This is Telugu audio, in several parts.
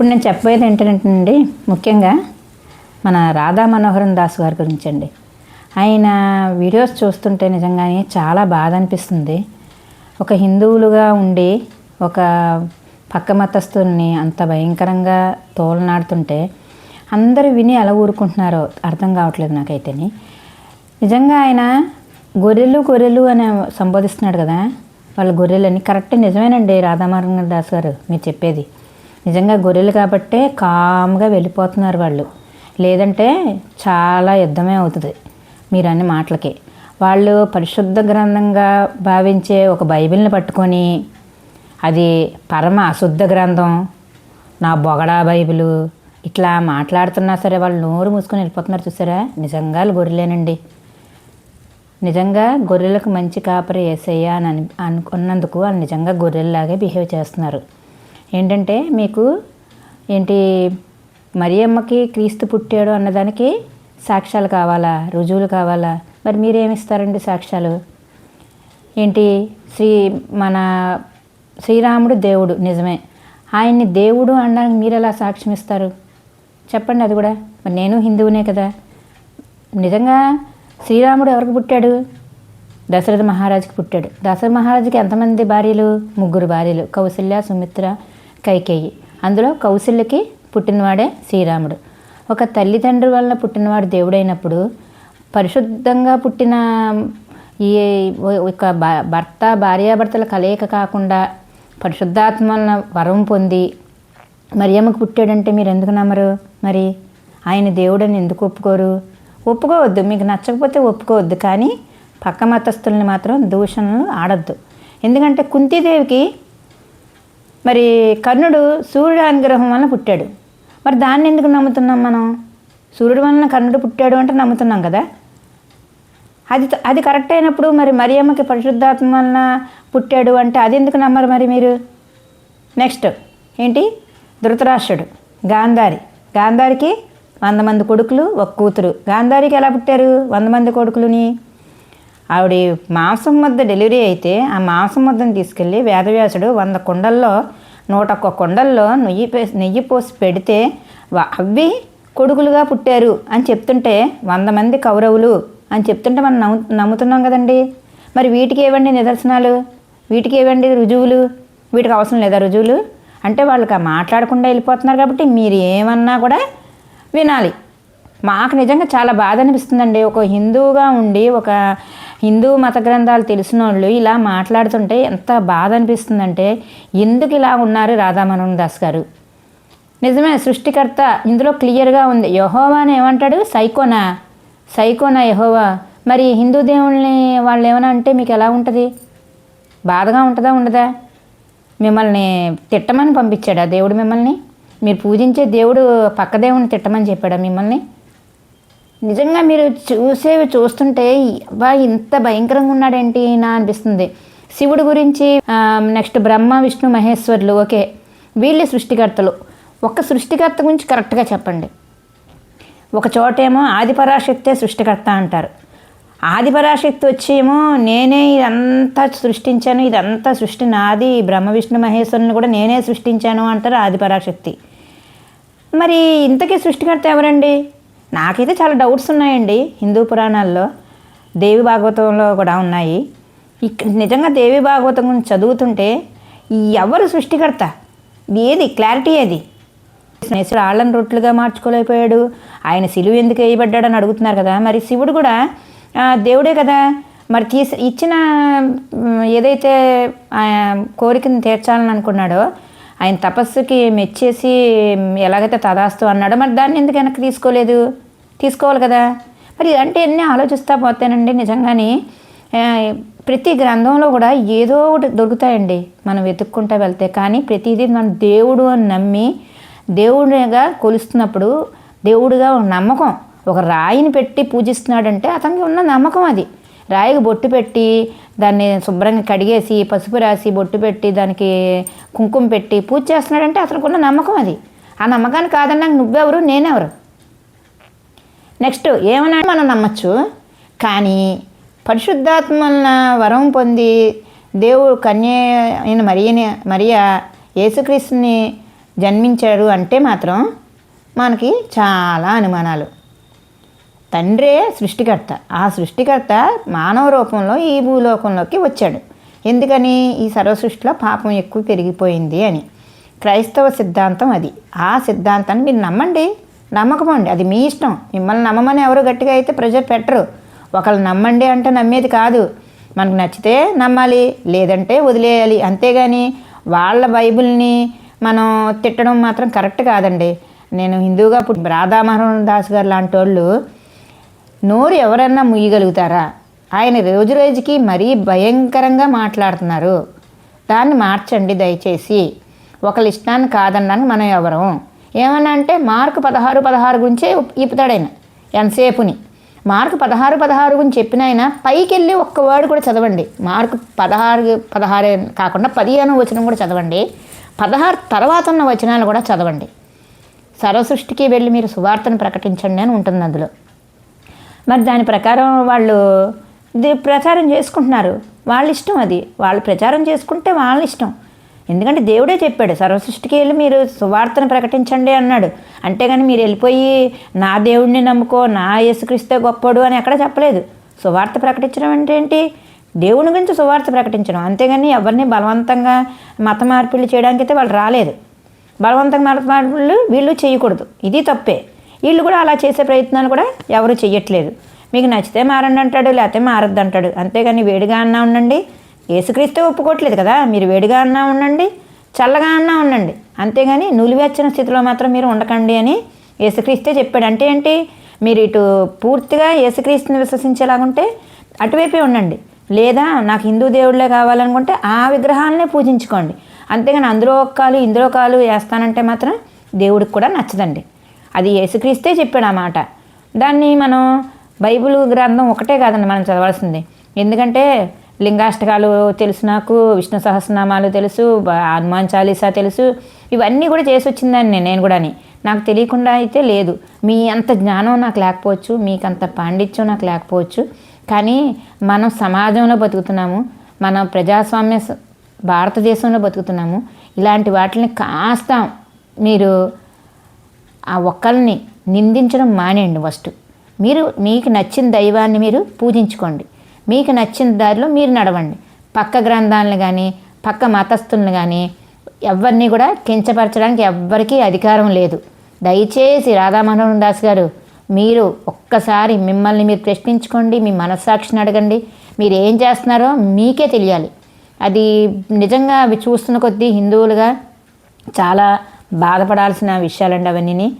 ఇప్పుడు నేను చెప్పబోయేది ఏంటంటేనండి ముఖ్యంగా మన రాధా మనోహరన్ దాస్ గారి గురించి అండి ఆయన వీడియోస్ చూస్తుంటే నిజంగానే చాలా బాధ అనిపిస్తుంది. ఒక హిందువులుగా ఉండి ఒక పక్క మతస్థుల్ని అంత భయంకరంగా తోలనాడుతుంటే అందరూ విని ఎలా ఊరుకుంటున్నారో అర్థం కావట్లేదు నాకైతేని. నిజంగా ఆయన గొర్రెలు గొర్రెలు అని సంబోధిస్తున్నాడు కదా వాళ్ళ గొర్రెలని. కరెక్ట్ నిజమేనండి రాధామోహన్ దాస్ గారు మీరు చెప్పేది. నిజంగా గొర్రెలు కాబట్టే కామ్గా వెళ్ళిపోతున్నారు వాళ్ళు. లేదంటే చాలా యుద్ధమే అవుతుంది. మీరు అన్ని మాటలకి. వాళ్ళు పరిశుద్ధ గ్రంథంగా భావించే ఒక బైబిల్ని పట్టుకొని అది పరమ అశుద్ధ గ్రంథం నా బొగడా బైబిలు ఇట్లా మాట్లాడుతున్నా సరే వాళ్ళు నోరు మూసుకొని వెళ్ళిపోతున్నారు చూసారా? నిజంగా గొర్రెలేనండి. నిజంగా గొర్రెలకు మంచి కాపరి వేసేయ్యా అని అని అనుకున్నందుకు వాళ్ళు నిజంగా గొర్రెల్లాగే బిహేవ్ చేస్తున్నారు. ఏంటంటే మీకు ఏంటి మరియమ్మకి క్రీస్తు పుట్టాడు అన్నదానికి సాక్ష్యాలు కావాలా? రుజువులు కావాలా? మరి మీరేమిస్తారండి సాక్ష్యాలు? ఏంటి? శ్రీ మన శ్రీరాముడు దేవుడు నిజమే. ఆయన్ని దేవుడు అనడానికి మీరు ఎలా సాక్ష్యం ఇస్తారు? చెప్పండి అది కూడా. మరి నేను హిందువునే కదా. నిజంగా శ్రీరాముడు ఎవరికి పుట్టాడు? దశరథ మహారాజుకి పుట్టాడు. దశరథ మహారాజుకి ఎంతమంది భార్యలు? ముగ్గురు భార్యలు. కౌశల్య సుమిత్ర కైకేయి. అందులో కౌశల్యకి పుట్టినవాడే శ్రీరాముడు. ఒక తల్లిదండ్రుల వలన పుట్టినవాడు దేవుడైనప్పుడు పరిశుద్ధంగా పుట్టిన ఈ ఒక భర్త భార్యాభర్తల కలయిక కాకుండా పరిశుద్ధాత్మలను వరం పొంది మరియమ్మకు పుట్టాడంటే మీరు ఎందుకు నమ్మరు మరి? ఆయన దేవుడని ఎందుకు ఒప్పుకోరు? ఒప్పుకోవద్దు. మీకు నచ్చకపోతే ఒప్పుకోవద్దు కానీ పక్క మతస్థుల్ని మాత్రం దూషణలు ఆడద్దు. ఎందుకంటే కుంతీదేవికి మరి కర్ణుడు సూర్యుడు అనుగ్రహం వలన పుట్టాడు. మరి దాన్ని ఎందుకు నమ్ముతున్నాం మనం? సూర్యుడు వలన కర్ణుడు పుట్టాడు అంటే నమ్ముతున్నాం కదా? అది అది కరెక్ట్ అయినప్పుడు మరి మరియమ్మకి పరిశుద్ధాత్మ వలన పుట్టాడు అంటే అది ఎందుకు నమ్మరు మరి మీరు? నెక్స్ట్ ఏంటి? ధృతరాష్ట్రుడు గాంధారి. గాంధారికి వంద మంది కొడుకులు ఒక కూతురు. గాంధారికి ఎలా పుట్టారు? వంద మంది కొడుకులుని? ఆవిడ మాంసం ముద్ద డెలివరీ అయితే ఆ మాంసం ముద్దను తీసుకెళ్ళి వేదవ్యాసుడు వంద కుండల్లో నూట ఒక్క కుండల్లో నెయ్యి నెయ్యి పోసి పెడితే అవి కొడుకులుగా పుట్టారు అని చెప్తుంటే వంద మంది కౌరవులు అని చెప్తుంటే మనం నమ్ము నమ్ముతున్నాం కదండి. మరి వీటికి ఏవండి నిదర్శనాలు? వీటికి ఏవండి రుజువులు? వీటికి అవసరం లేదా రుజువులు? అంటే వాళ్ళకి మాట్లాడకుండా వెళ్ళిపోతున్నారు కాబట్టి మీరు ఏమన్నా కూడా వినాలి. మాకు నిజంగా చాలా బాధ అనిపిస్తుందండి. ఒక హిందువుగా ఉండి ఒక హిందూ మత గ్రంథాలు తెలిసిన వాళ్ళు ఇలా మాట్లాడుతుంటే ఎంత బాధ అనిపిస్తుందంటే ఎందుకు ఇలా ఉన్నారు రాధామోహన్ దాస్ గారు? నిజమే సృష్టికర్త ఇందులో క్లియర్గా ఉంది. యహోవా అని ఏమంటాడు? సైకోనా? సైకోనా యహోవా? మరి హిందూ దేవుళ్ళని వాళ్ళు ఏమైనా అంటే మీకు ఎలా ఉంటుంది? బాధగా ఉంటుందా ఉండదా? మిమ్మల్ని తిట్టమని పంపించాడా దేవుడు మిమ్మల్ని? మీరు పూజించే దేవుడు పక్క దేవుడిని తిట్టమని చెప్పాడా మిమ్మల్ని? నిజంగా మీరు చూసేవి చూస్తుంటే బా ఇంత భయంకరంగా ఉన్నాడేంటి నా అనిపిస్తుంది. శివుడు గురించి నెక్స్ట్ బ్రహ్మ విష్ణు మహేశ్వరులు ఓకే వీళ్ళే సృష్టికర్తలు. ఒక సృష్టికర్త గురించి కరెక్ట్గా చెప్పండి. ఒక చోటేమో ఆదిపరాశక్తే సృష్టికర్త అంటారు. ఆదిపరాశక్తి వచ్చేమో నేనే ఇదంతా సృష్టించాను ఇదంతా సృష్టి నాది బ్రహ్మ విష్ణు మహేశ్వరుని కూడా నేనే సృష్టించాను అంటారు ఆదిపరాశక్తి. మరి ఇంతకీ సృష్టికర్త ఎవరండి? నాకైతే చాలా డౌట్స్ ఉన్నాయండి హిందూ పురాణాల్లో. దేవి భాగవతంలో కూడా ఉన్నాయి. ఇక నిజంగా దేవి భాగవతం గురించి చదువుతుంటే ఎవరు సృష్టికర్త? ఏది? క్లారిటీ ఏది? శివుడు ఆళ్ళని రొట్లుగా మార్చుకోలేకపోయాడు. ఆయన శిలువు ఎందుకు వేయబడ్డాడని అడుగుతున్నారు కదా. మరి శివుడు కూడా దేవుడే కదా. మరి తీసి ఇచ్చిన ఏదైతే కోరికను తీర్చాలని అనుకున్నాడో ఆయన తపస్సుకి మెచ్చేసి ఎలాగైతే తదాస్తు అన్నాడో మరి దాన్ని ఎందుకు వెనక్కి తీసుకోలేదు? తీసుకోవాలి కదా. మరి అంటే ఎన్ని ఆలోచిస్తా పోతేనండి నిజంగానే ప్రతి గ్రంథంలో కూడా ఏదో ఒకటి దొరుకుతాయండి. మనం వెతుక్కుంటా వెళ్తే కానీ ప్రతిదీ మనం దేవుడు అని నమ్మి దేవుడిగా కొలుస్తున్నప్పుడు దేవుడిగా నమ్మకం ఒక రాయిని పెట్టి పూజిస్తున్నాడంటే అతనికి ఉన్న నమ్మకం అది. రాయికి బొట్టు పెట్టి దాన్ని శుభ్రంగా కడిగేసి పసుపు రాసి బొట్టు పెట్టి దానికి కుంకుమ పెట్టి పూజ చేస్తున్నాడంటే అతనికి నమ్మకం అది. ఆ నమ్మకాన్ని కాదన్నాక నువ్వెవరు నేనెవరు? నెక్స్ట్ ఏమన్నా మనం నమ్మచ్చు. కానీ పరిశుద్ధాత్మ వరం పొంది దేవుడు కన్య అయిన మరియని మరియ యేసుక్రీస్తుని జన్మించాడు అంటే మాత్రం మనకి చాలా అనుమానాలు. తండ్రే సృష్టికర్త. ఆ సృష్టికర్త మానవ రూపంలో ఈ భూలోకంలోకి వచ్చాడు. ఎందుకని? ఈ సర్వసృష్టిలో పాపం ఎక్కువ పెరిగిపోయింది అని. క్రైస్తవ సిద్ధాంతం అది. ఆ సిద్ధాంతాన్ని మీరు నమ్మండి. నమ్మకమండి అది మీ ఇష్టం. మిమ్మల్ని నమ్మమని ఎవరు గట్టిగా అయితే ప్రెజర్ పెట్టరు. ఒకళ్ళు నమ్మండి అంటే నమ్మేది కాదు. మనకు నచ్చితే నమ్మాలి లేదంటే వదిలేయాలి. అంతేగాని వాళ్ళ బైబిల్ని మనం తిట్టడం మాత్రం కరెక్ట్ కాదండి. నేను హిందూగా పుట్టి రాధామోహన్ దాస్ గారు లాంటి వాళ్ళు నోరు ఎవరన్నా ముయ్యగలుగుతారా? ఆయన రోజు రోజుకి మరీ భయంకరంగా మాట్లాడుతున్నారు. దాన్ని మార్చండి దయచేసి. ఒకళ్ళ ఇష్టాన్ని కాదన్నాను మనం ఎవరం. ఏమన్నా అంటే మార్కు పదహారు పదహారు గురించే ఇప్పుతాడు ఎంతసేపుని. మార్కు పదహారు పదహారు గురించి చెప్పిన ఆయన పైకి వెళ్ళి ఒక్క వర్డ్ కూడా చదవండి. మార్కు పదహారు పదహారే కాకుండా పదిహేను వచనం కూడా చదవండి. పదహారు తర్వాత ఉన్న వచనాలు కూడా చదవండి. సర్వసృష్టికి వెళ్ళి మీరు సువార్తను ప్రకటించండి అని ఉంటుంది అందులో. మరి దాని ప్రకారం వాళ్ళు ప్రచారం చేసుకుంటున్నారు. వాళ్ళ ఇష్టం అది. వాళ్ళు ప్రచారం చేసుకుంటే వాళ్ళ ఇష్టం. ఎందుకంటే దేవుడే చెప్పాడు సర్వసృష్టికి వెళ్ళి మీరు సువార్తను ప్రకటించండి అన్నాడు. అంతేగాని మీరు వెళ్ళిపోయి నా దేవుడిని నమ్ముకో నా యేసుక్రీస్తే గొప్పడు అని ఎక్కడ చెప్పలేదు. సువార్త ప్రకటించడం అంటే ఏంటి? దేవుని గురించి సువార్త ప్రకటించడం. అంతేగాని ఎవరిని బలవంతంగా మత మార్పిళ్ళు చేయడానికి అయితే వాళ్ళు రాలేదు. బలవంతంగా మత మార్పులు వీళ్ళు చేయకూడదు. ఇది తప్పే. వీళ్ళు కూడా అలా చేసే ప్రయత్నాలు కూడా ఎవరు చెయ్యట్లేదు. మీకు నచ్చితే మారండి అంటాడు లేకపోతే మారద్దు అంటాడు. అంతేగాని వేడిగా అన్నా ఉండండి. ఏసుక్రీస్తే ఒప్పుకోవట్లేదు కదా మీరు వేడిగా అన్నా ఉండండి చల్లగా అన్నా ఉండండి. అంతేగాని నులివెచ్చని స్థితిలో మాత్రం మీరు ఉండకండి అని యేసుక్రీస్తే చెప్పాడు. అంటే ఏంటి? మీరు ఇటు పూర్తిగా ఏసుక్రీస్తుని విశ్వసించేలాగుంటే అటువైపే ఉండండి. లేదా నాకు హిందూ దేవుళ్ళే కావాలనుకుంటే ఆ విగ్రహాలనే పూజించుకోండి. అంతేగాని అందులో కాలు ఇందులో కాలు వేస్తానంటే మాత్రం దేవుడికి కూడా నచ్చదండి. అది యేసుక్రీస్తే చెప్పాడు ఆ మాట. దాన్ని మనం బైబిల్ గ్రంథం ఒకటే కాదండి మనం చదవాల్సింది. ఎందుకంటే లింగాష్టకాలు తెలుసు నాకు విష్ణు సహస్రనామాలు తెలుసు హనుమాన్ చాలీసా తెలుసు ఇవన్నీ కూడా చేసి వచ్చిందని నేను కూడాని. నాకు తెలియకుండా అయితే లేదు. మీ అంత జ్ఞానం నాకు లేకపోవచ్చు మీకు అంత పాండిత్యం నాకు లేకపోవచ్చు కానీ మనం సమాజంలో బతుకుతున్నాము మనం ప్రజాస్వామ్య భారతదేశంలో బతుకుతున్నాము ఇలాంటి వాటిని కాస్త మీరు ఆ ఒక్కరిని నిందించడం మానేయండి ఫస్ట్. మీరు మీకు నచ్చిన దైవాన్ని మీరు పూజించుకోండి. మీకు నచ్చిన దారిలో మీరు నడవండి. పక్క గ్రంథాలను కానీ పక్క మతస్థులను కానీ ఎవరిని కూడా కించపరచడానికి ఎవ్వరికీ అధికారం లేదు. దయచేసి రాధామోహన్ దాస్ గారు మీరు ఒక్కసారి మిమ్మల్ని మీరు ప్రశ్నించుకోండి మీ మనస్సాక్షిని అడగండి. మీరు ఏం చేస్తున్నారో మీకే తెలియాలి. అది నిజంగా అవి చూస్తున్న కొద్దీ హిందువులుగా చాలా బాధపడాల్సిన విషయాలండి అవన్నీ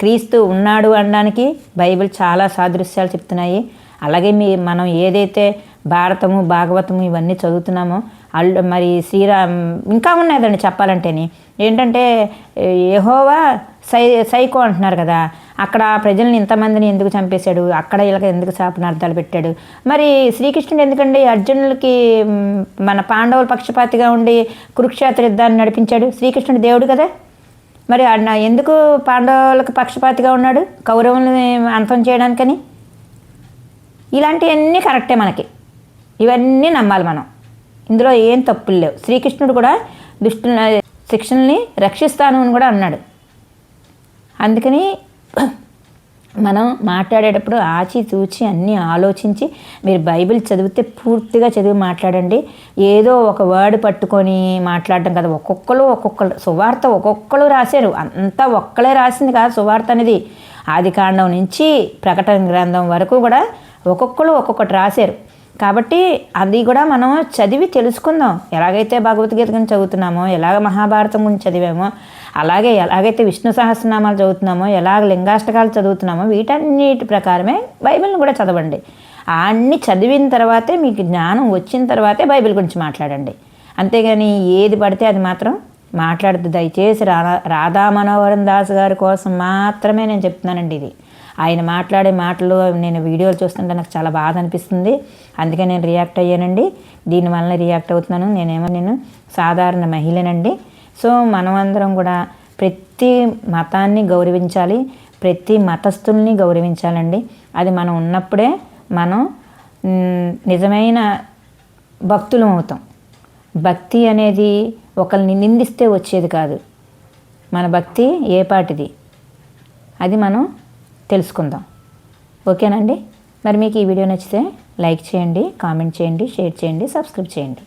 క్రీస్తు ఉన్నాడు అనడానికి బైబిల్ చాలా సాదృశ్యాలు చెప్తున్నాయి. అలాగే మీ మనం ఏదైతే భారతము భాగవతము ఇవన్నీ చదువుతున్నామో అల్లు మరి శ్రీరామ్ ఇంకా ఉన్నాయండి చెప్పాలంటేని. ఏంటంటే ఏహోవా సై సైకో అంటున్నారు కదా. అక్కడ ప్రజల్ని ఇంతమందిని ఎందుకు చంపేశాడు? అక్కడ ఇలాగ ఎందుకు శాపనార్థాలు పెట్టాడు? మరి శ్రీకృష్ణుడు ఎందుకండి అర్జునులకి మన పాండవుల పక్షపాతిగా ఉండి కురుక్షేత్ర యుద్ధాన్ని నడిపించాడు? శ్రీకృష్ణుడు దేవుడు కదా? మరి అన్న ఎందుకు పాండవులకు పక్షపాతిగా ఉన్నాడు? కౌరవుల్ని అంతం చేయడానికని? ఇలాంటివన్నీ కరెక్టే మనకి. ఇవన్నీ నమ్మాలి మనం. ఇందులో ఏం తప్పులు లేవు. శ్రీకృష్ణుడు కూడా దుష్టు శిక్షణని రక్షిస్తాను అని కూడా అన్నాడు. అందుకని మనం మాట్లాడేటప్పుడు ఆచి తూచి అన్నీ ఆలోచించి మీరు బైబిల్ చదివితే పూర్తిగా చదివి మాట్లాడండి. ఏదో ఒక వర్డ్ పట్టుకొని మాట్లాడడం కదా. ఒక్కొక్కరు ఒక్కొక్కరు సువార్త ఒక్కొక్కరు రాశారు. అంతా ఒక్కలే రాసింది కాదు సువార్త అనేది. ఆది కాండం నుంచి ప్రకటన గ్రంథం వరకు కూడా ఒక్కొక్కరు ఒక్కొక్కటి రాశారు. కాబట్టి అది కూడా మనం చదివి తెలుసుకుందాం. ఎలాగైతే భగవద్గీత గురించి చదువుతున్నామో ఎలాగ మహాభారతం గురించి చదివామో అలాగే ఎలాగైతే విష్ణు సహస్రనామాలు చదువుతున్నామో ఎలాగ లింగాష్టకాలు చదువుతున్నామో వీటన్నిటి ప్రకారమే బైబిల్ని కూడా చదవండి. అన్నీ చదివిన తర్వాతే మీకు జ్ఞానం వచ్చిన తర్వాతే బైబిల్ గురించి మాట్లాడండి. అంతేగాని ఏది పడితే అది మాత్రం మాట్లాడద్దు. దయచేసి రాధా రాధా మనోహరం దాస్ గారి కోసం మాత్రమే నేను చెప్తున్నానండి ఇది. ఆయన మాట్లాడే మాటలు నేను వీడియోలు చూస్తుంటే నాకు చాలా బాధ అనిపిస్తుంది. అందుకే నేను రియాక్ట్ అయ్యానండి. దీనివల్ల రియాక్ట్ అవుతున్నాను. నేనేమో నేను సాధారణ మహిళనండి. సో మనమందరం కూడా ప్రతి మతాన్ని గౌరవించాలి. ప్రతి మతస్థుల్ని గౌరవించాలండి. అది మనం ఉన్నప్పుడే మనం నిజమైన భక్తులం అవుతాం. భక్తి అనేది ఒకరిని నిందిస్తే వచ్చేది కాదు. మన భక్తి ఏ పాటిది? అది మనం తెలుసుకుందాం. ఓకేనండి మరి మీకు ఈ వీడియో నచ్చితే లైక్ చేయండి కామెంట్ చేయండి షేర్ చేయండి సబ్స్క్రైబ్ చేయండి.